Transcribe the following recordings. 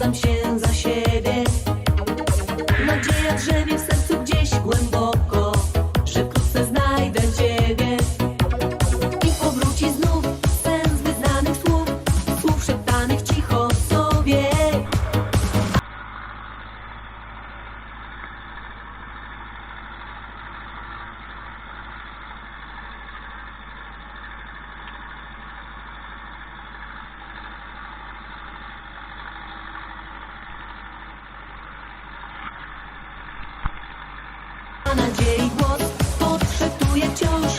some shit. ma nadziei głos Podszeptuje wciąż,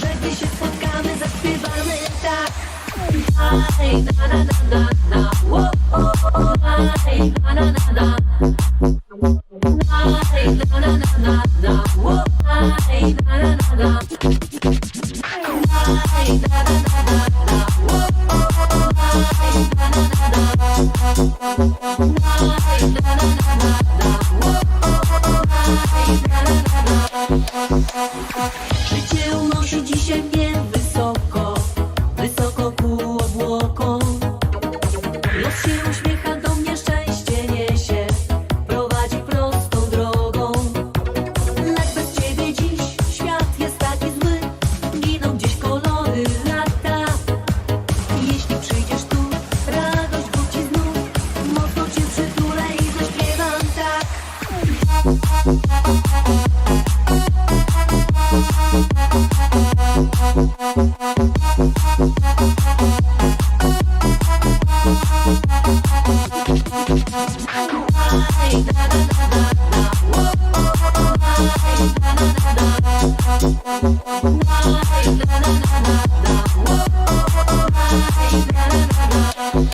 że gdy się spotkamy zaśpiewamy tak Aj, na na na na na wo, o, o, Aj, na na na na Aj, na na na na na wo, Aj, na na na na Aj, na na na na na wo Życie unosi dzisiaj mnie wysoko, wysoko ku obłokom. Los się uśmiecha do mnie, szczęście niesie, prowadzi prostą drogą. Lecz bez ciebie dziś świat jest taki zły, giną gdzieś kolory lata. Jeśli przyjdziesz tu, radość wróci znów, mocno cię przytulę i zaśpiewam tak. na na na na